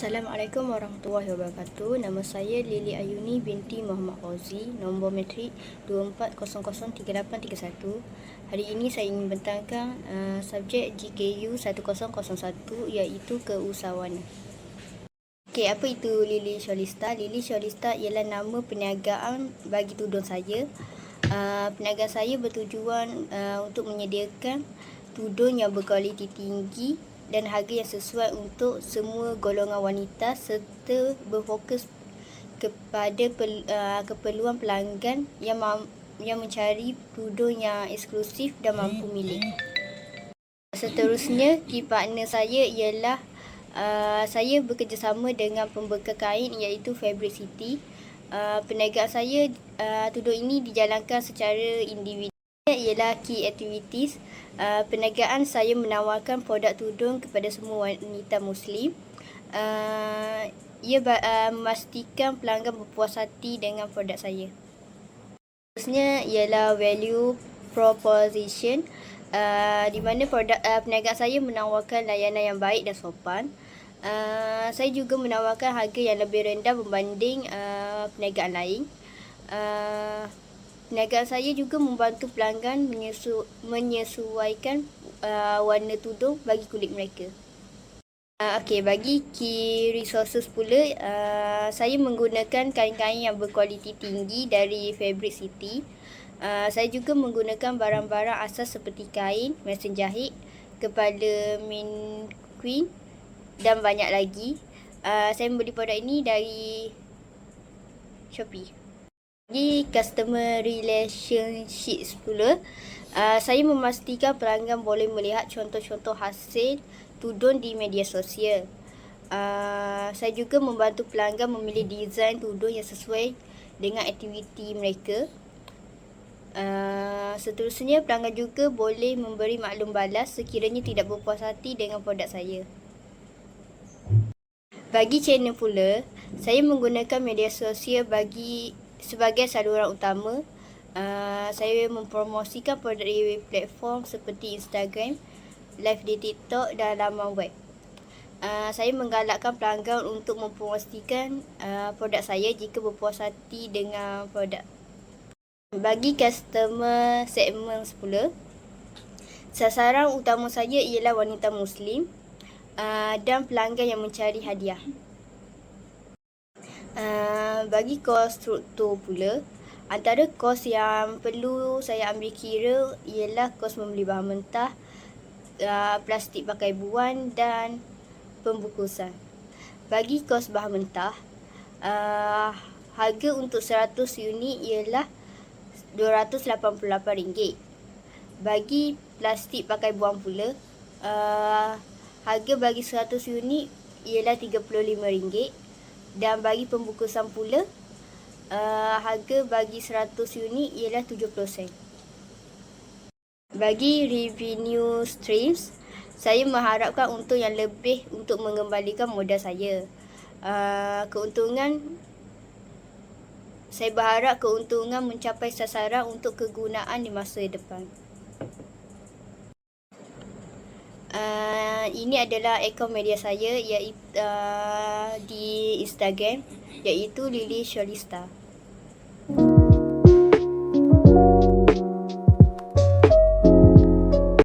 Assalamualaikum warahmatullahi wabarakatuh. Nama saya Lili Ayuni binti Muhammad Fauzi, nombor matrik 24003831. Hari ini saya ingin bentangkan uh, subjek GKU 1001 iaitu keusahawanan. Okey, apa itu Lili Syolista? Lili Syolista ialah nama perniagaan bagi tudung saya. Uh, perniagaan saya bertujuan uh, untuk menyediakan tudung yang berkualiti tinggi dan harga yang sesuai untuk semua golongan wanita serta berfokus kepada pel, uh, keperluan pelanggan yang mam, yang mencari tudung yang eksklusif dan mampu milik. Seterusnya, key partner saya ialah uh, saya bekerjasama dengan pembekal kain iaitu Fabric City. Uh, perniagaan saya uh, tudung ini dijalankan secara individu ialah key activities. Uh, perniagaan saya menawarkan produk tudung kepada semua wanita muslim. Uh, ia uh, memastikan pelanggan berpuas hati dengan produk saya. Seterusnya ialah value proposition. Uh, di mana produk uh, perniagaan saya menawarkan layanan yang baik dan sopan. Uh, saya juga menawarkan harga yang lebih rendah berbanding uh, perniagaan lain. Uh, Perniagaan saya juga membantu pelanggan menyesu, menyesuaikan uh, warna tudung bagi kulit mereka. Uh, Okey, bagi key resources pula, uh, saya menggunakan kain-kain yang berkualiti tinggi dari Fabric City. Uh, saya juga menggunakan barang-barang asas seperti kain, mesin jahit, kepala main queen dan banyak lagi. Uh, saya membeli produk ini dari Shopee. Di customer relationship pula, uh, saya memastikan pelanggan boleh melihat contoh-contoh hasil tudung di media sosial. Uh, saya juga membantu pelanggan memilih desain tudung yang sesuai dengan aktiviti mereka. Uh, seterusnya, pelanggan juga boleh memberi maklum balas sekiranya tidak berpuas hati dengan produk saya. Bagi channel pula, saya menggunakan media sosial bagi sebagai saluran utama uh, saya mempromosikan produk di platform seperti Instagram, live di TikTok dan laman web. Uh, saya menggalakkan pelanggan untuk mempromosikan uh, produk saya jika berpuas hati dengan produk. Bagi customer segmen pula, sasaran utama saya ialah wanita muslim uh, dan pelanggan yang mencari hadiah. Bagi kos struktur pula, antara kos yang perlu saya ambil kira ialah kos membeli bahan mentah, uh, plastik pakai buan dan pembukusan. Bagi kos bahan mentah, uh, harga untuk 100 unit ialah RM288. Bagi plastik pakai buang pula, uh, harga bagi 100 unit ialah RM35 dan bagi pembungkusan pula uh, harga bagi 100 unit ialah 70 sen. Bagi revenue streams, saya mengharapkan untuk yang lebih untuk mengembalikan modal saya. Uh, keuntungan saya berharap keuntungan mencapai sasaran untuk kegunaan di masa depan. Uh, ini adalah akaun media saya iaitu uh, di Instagram iaitu Lily Sholista.